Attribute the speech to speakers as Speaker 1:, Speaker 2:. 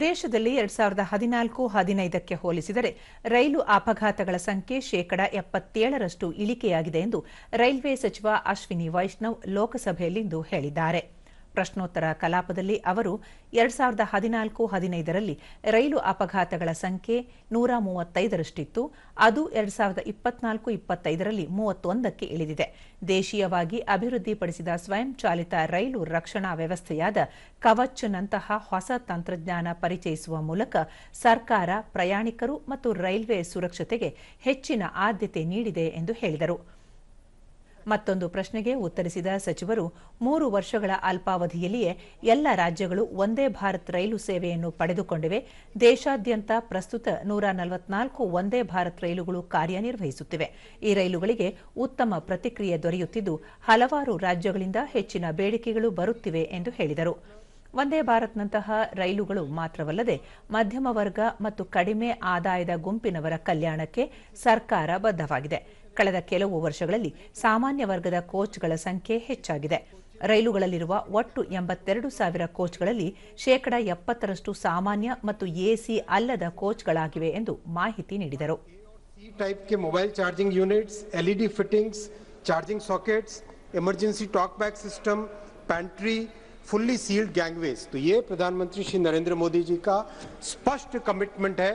Speaker 1: ದೇಶದಲ್ಲಿ ಎರಡ್ ಸಾವಿರದ ಹದಿನಾಲ್ಕು ಹದಿನೈದಕ್ಕೆ ಹೋಲಿಸಿದರೆ ರೈಲು ಅಪಘಾತಗಳ ಸಂಖ್ಯೆ ಶೇಕಡ ಎಪ್ಪತ್ತೇಳರಷ್ಟು ಇಳಿಕೆಯಾಗಿದೆ ಎಂದು ರೈಲ್ವೆ ಸಚಿವ ಅಶ್ವಿನಿ ವೈಷ್ಣವ್ ಲೋಕಸಭೆಯಲ್ಲಿಂದು ಹೇಳಿದ್ದಾರೆ. ಪ್ರಶ್ನೋತ್ತರ ಕಲಾಪದಲ್ಲಿ ಅವರು ಎರಡ್ ಸಾವಿರದ ಹದಿನಾಲ್ಕು ಹದಿನೈದರಲ್ಲಿ ರೈಲು ಅಪಘಾತಗಳ ಸಂಖ್ಯೆ ನೂರ ಮೂವತ್ತೈದರಷ್ಟಿತ್ತು. ಅದು ಎರಡ್ ಸಾವಿರದ ಇಪ್ಪತ್ನಾಲ್ಕು ಇಪ್ಪತ್ತೈದರಲ್ಲಿ ಮೂವತ್ತೊಂದಕ್ಕೆ ಇಳಿದಿದೆ. ದೇಶೀಯವಾಗಿ ಅಭಿವೃದ್ಧಿಪಡಿಸಿದ ಸ್ವಯಂ ಚಾಲಿತ ರೈಲು ರಕ್ಷಣಾ ವ್ಯವಸ್ಥೆಯಾದ ಕವಚ್ನಂತಹ ಹೊಸ ತಂತ್ರಜ್ಞಾನ ಪರಿಚಯಿಸುವ ಮೂಲಕ ಸರ್ಕಾರ ಪ್ರಯಾಣಿಕರು ಮತ್ತು ರೈಲ್ವೆ ಸುರಕ್ಷತೆಗೆ ಹೆಚ್ಚಿನ ಆದ್ಯತೆ ನೀಡಿದೆ ಎಂದು ಹೇಳಿದರು. ಮತ್ತೊಂದು ಪ್ರಶ್ನೆಗೆ ಉತ್ತರಿಸಿದ ಸಚಿವರು, ಮೂರು ವರ್ಷಗಳ ಅಲ್ಪಾವಧಿಯಲ್ಲಿಯೇ ಎಲ್ಲ ರಾಜ್ಯಗಳು ಒಂದೇ ಭಾರತ್ ರೈಲು ಸೇವೆಯನ್ನು ಪಡೆದುಕೊಂಡಿವೆ. ದೇಶಾದ್ಯಂತ ಪ್ರಸ್ತುತ ನೂರ ನಲವತ್ನಾಲ್ಕು ಒಂದೇ ಭಾರತ್ ರೈಲುಗಳು ಕಾರ್ಯನಿರ್ವಹಿಸುತ್ತಿವೆ. ಈ ರೈಲುಗಳಿಗೆ ಉತ್ತಮ ಪ್ರತಿಕ್ರಿಯೆ ದೊರೆಯುತ್ತಿದ್ದು, ಹಲವಾರು ರಾಜ್ಯಗಳಿಂದ ಹೆಚ್ಚಿನ ಬೇಡಿಕೆಗಳು ಬರುತ್ತಿವೆ ಎಂದು ಹೇಳಿದರು. ವಂದೇ ಭಾರತ್ನಂತಹ ರೈಲುಗಳು ಮಾತ್ರವಲ್ಲದೆ ಮಧ್ಯಮ ವರ್ಗ ಮತ್ತು ಕಡಿಮೆ ಆದಾಯದ ಗುಂಪಿನವರ ಕಲ್ಯಾಣಕ್ಕೆ ಸರ್ಕಾರ ಬದ್ಧವಾಗಿದೆ. ಕಳೆದ ಕೆಲವು ವರ್ಷಗಳಲ್ಲಿ ಸಾಮಾನ್ಯ ವರ್ಗದ ಕೋಚ್ಗಳ ಸಂಖ್ಯೆ ಹೆಚ್ಚಾಗಿದೆ. ರೈಲುಗಳಲ್ಲಿರುವ ಒಟ್ಟು ಎಂಬತ್ತೆರಡು ಸಾವಿರ ಕೋಚ್ಗಳಲ್ಲಿ ಶೇಕಡ ಎಪ್ಪತ್ತರಷ್ಟು ಸಾಮಾನ್ಯ ಮತ್ತು ಎಸಿ ಅಲ್ಲದ ಕೋಚ್ಗಳಾಗಿವೆ ಎಂದು ಮಾಹಿತಿ ನೀಡಿದರು.
Speaker 2: Mobile charging units, LED fittings, charging sockets, emergency talk back system, pantry fully sealed gangways. तो ये प्रधानमंत्री श्री नरेंद्र मोदी जी का स्पष्ट कमिटमेंट है।